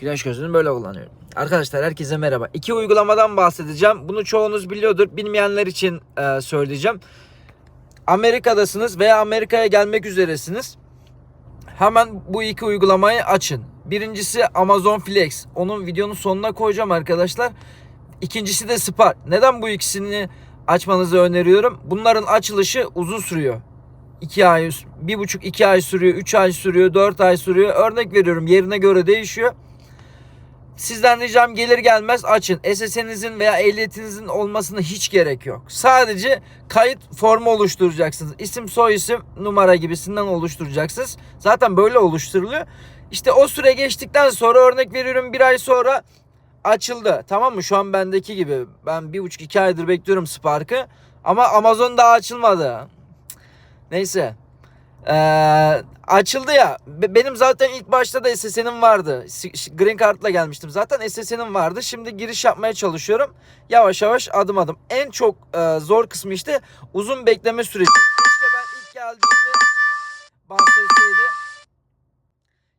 Güneş gözlüğünü böyle kullanıyorum. Arkadaşlar herkese merhaba. İki uygulamadan bahsedeceğim. Bunu çoğunuz biliyordur. Bilmeyenler için e, söyleyeceğim. Amerika'dasınız veya Amerika'ya gelmek üzeresiniz. Hemen bu iki uygulamayı açın. Birincisi Amazon Flex. Onun videonun sonuna koyacağım arkadaşlar. İkincisi de Spark. Neden bu ikisini açmanızı öneriyorum? Bunların açılışı uzun sürüyor. 2 ay, bir buçuk iki ay sürüyor, 3 ay sürüyor, 4 ay sürüyor. Örnek veriyorum yerine göre değişiyor. Sizden ricam gelir gelmez açın. SSN'inizin veya ehliyetinizin olmasına hiç gerek yok. Sadece kayıt formu oluşturacaksınız. İsim, soy isim, numara gibisinden oluşturacaksınız. Zaten böyle oluşturuluyor. İşte o süre geçtikten sonra örnek veriyorum bir ay sonra açıldı. Tamam mı? Şu an bendeki gibi. Ben bir buçuk iki aydır bekliyorum Spark'ı. Ama Amazon daha açılmadı. Neyse. Ee, açıldı ya. Be- Benim zaten ilk başta da SSN'im vardı. Green Card'la gelmiştim. Zaten SSN'im vardı. Şimdi giriş yapmaya çalışıyorum. Yavaş yavaş adım adım. En çok e, zor kısmı işte uzun bekleme süreci. Keşke ben ilk geldiğimde bahsetseydi.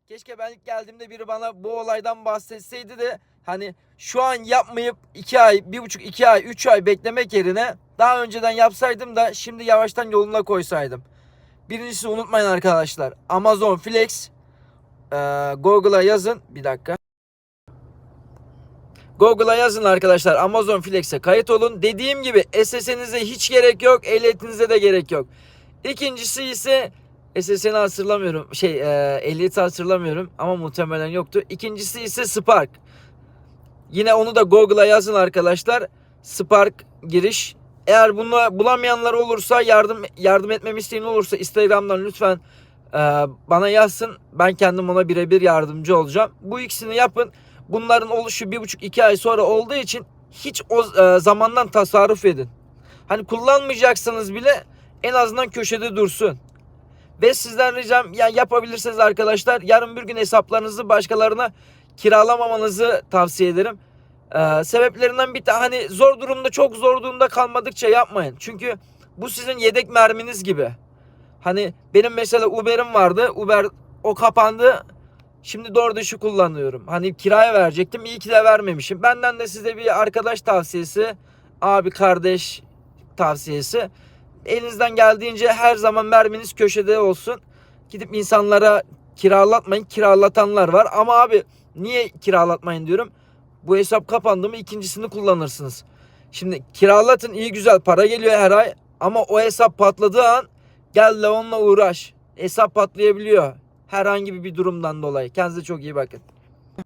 Keşke ben ilk geldiğimde biri bana bu olaydan bahsetseydi de hani şu an yapmayıp 2 ay, 1,5 2 ay, 3 ay beklemek yerine daha önceden yapsaydım da şimdi yavaştan yoluna koysaydım. Birincisi unutmayın arkadaşlar. Amazon Flex e, Google'a yazın. Bir dakika. Google'a yazın arkadaşlar. Amazon Flex'e kayıt olun. Dediğim gibi SSN'inize hiç gerek yok. Ehliyetinize de gerek yok. İkincisi ise SSN'i hatırlamıyorum. Şey e, ehliyeti hatırlamıyorum ama muhtemelen yoktu. İkincisi ise Spark. Yine onu da Google'a yazın arkadaşlar. Spark giriş. Eğer bunu bulamayanlar olursa yardım yardım etmemi isteyen olursa Instagram'dan lütfen e, bana yazsın. Ben kendim ona birebir yardımcı olacağım. Bu ikisini yapın. Bunların oluşu bir buçuk iki ay sonra olduğu için hiç o e, zamandan tasarruf edin. Hani kullanmayacaksınız bile en azından köşede dursun. Ve sizden ricam ya yapabilirsiniz arkadaşlar. Yarın bir gün hesaplarınızı başkalarına kiralamamanızı tavsiye ederim. Ee, sebeplerinden bir tane hani zor durumda çok zor durumda kalmadıkça yapmayın. Çünkü bu sizin yedek merminiz gibi. Hani benim mesela Uber'im vardı. Uber o kapandı. Şimdi DoorDash'ı kullanıyorum. Hani kiraya verecektim. İyi ki de vermemişim. Benden de size bir arkadaş tavsiyesi, abi kardeş tavsiyesi. Elinizden geldiğince her zaman merminiz köşede olsun. Gidip insanlara kiralatmayın. Kiralatanlar var. Ama abi niye kiralatmayın diyorum. Bu hesap kapandı mı ikincisini kullanırsınız. Şimdi kiralatın iyi güzel para geliyor her ay. Ama o hesap patladığı an gel de onunla uğraş. Hesap patlayabiliyor. Herhangi bir durumdan dolayı. Kendinize çok iyi bakın.